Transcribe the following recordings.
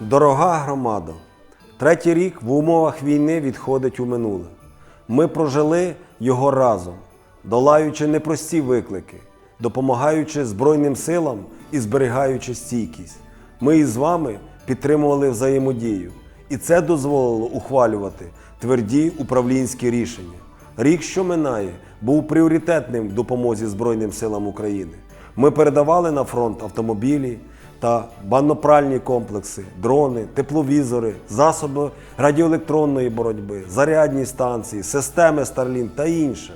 Дорога громада, третій рік в умовах війни відходить у минуле. Ми прожили його разом, долаючи непрості виклики, допомагаючи Збройним силам і зберігаючи стійкість. Ми із вами підтримували взаємодію, і це дозволило ухвалювати тверді управлінські рішення. Рік, що минає, був пріоритетним в допомозі Збройним силам України. Ми передавали на фронт автомобілі та баннопральні комплекси, дрони, тепловізори, засоби радіоелектронної боротьби, зарядні станції, системи Starlink та інше.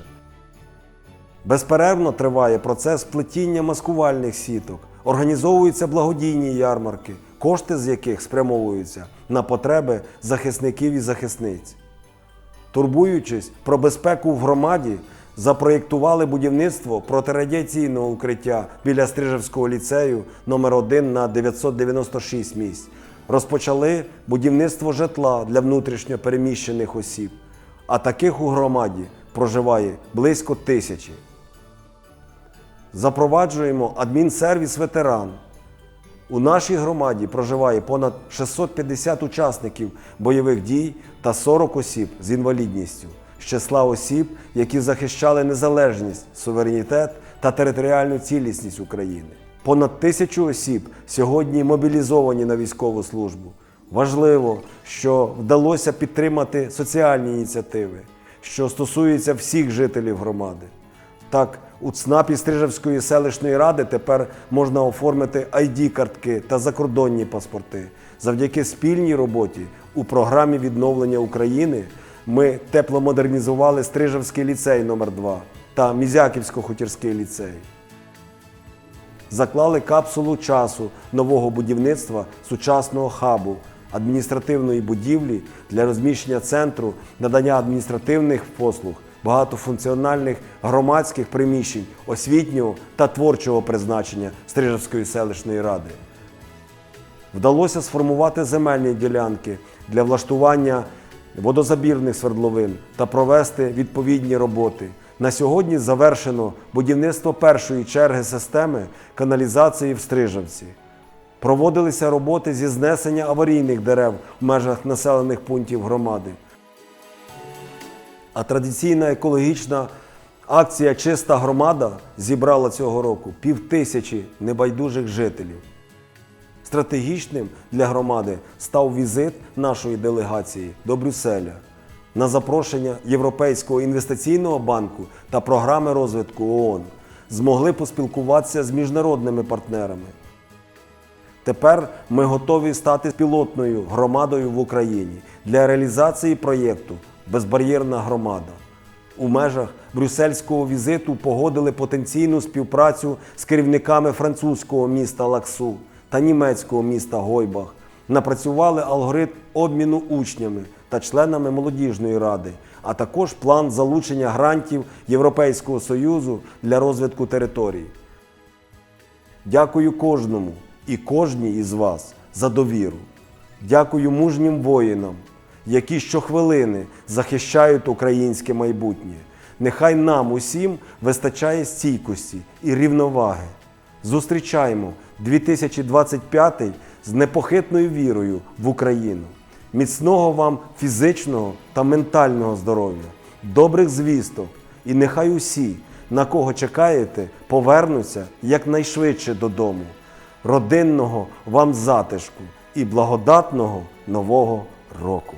Безперервно триває процес плетіння маскувальних сіток, організовуються благодійні ярмарки, кошти з яких спрямовуються на потреби захисників і захисниць. Турбуючись про безпеку в громаді, запроєктували будівництво протирадіаційного укриття біля Стрижевського ліцею номер 1 на 996 місць. Розпочали будівництво житла для внутрішньо переміщених осіб, а таких у громаді проживає близько тисячі. Запроваджуємо адмінсервіс ветеран. У нашій громаді проживає понад 650 учасників бойових дій та 40 осіб з інвалідністю з числа осіб, які захищали незалежність, суверенітет та територіальну цілісність України. Понад тисячу осіб сьогодні мобілізовані на військову службу. Важливо, що вдалося підтримати соціальні ініціативи, що стосуються всіх жителів громади. Так, у ЦНАПі Стрижевської селищної ради тепер можна оформити ID-картки та закордонні паспорти. Завдяки спільній роботі у програмі відновлення України ми тепломодернізували Стрижевський ліцей номер 2 та Мізяківсько-хутірський ліцей. Заклали капсулу часу нового будівництва сучасного хабу адміністративної будівлі для розміщення центру надання адміністративних послуг, багатофункціональних громадських приміщень, освітнього та творчого призначення Стрижевської селищної ради. Вдалося сформувати земельні ділянки для влаштування водозабірних свердловин та провести відповідні роботи. На сьогодні завершено будівництво першої черги системи каналізації в Стрижавці. Проводилися роботи зі знесення аварійних дерев в межах населених пунктів громади. А традиційна екологічна акція Чиста громада зібрала цього року півтисячі небайдужих жителів. Стратегічним для громади став візит нашої делегації до Брюсселя на запрошення Європейського інвестиційного банку та програми розвитку ООН. Змогли поспілкуватися з міжнародними партнерами. Тепер ми готові стати пілотною громадою в Україні для реалізації проєкту Безбар'єрна громада. У межах брюссельського візиту погодили потенційну співпрацю з керівниками французького міста Лаксу та німецького міста Гойбах. Напрацювали алгоритм обміну учнями та членами молодіжної ради, а також план залучення грантів Європейського союзу для розвитку територій. Дякую кожному і кожній із вас за довіру. Дякую мужнім воїнам, які щохвилини захищають українське майбутнє. Нехай нам усім вистачає стійкості і рівноваги. Зустрічаємо 2025 з непохитною вірою в Україну. Міцного вам фізичного та ментального здоров'я, добрих звісток, і нехай усі, на кого чекаєте, повернуться якнайшвидше додому, родинного вам затишку і благодатного нового року.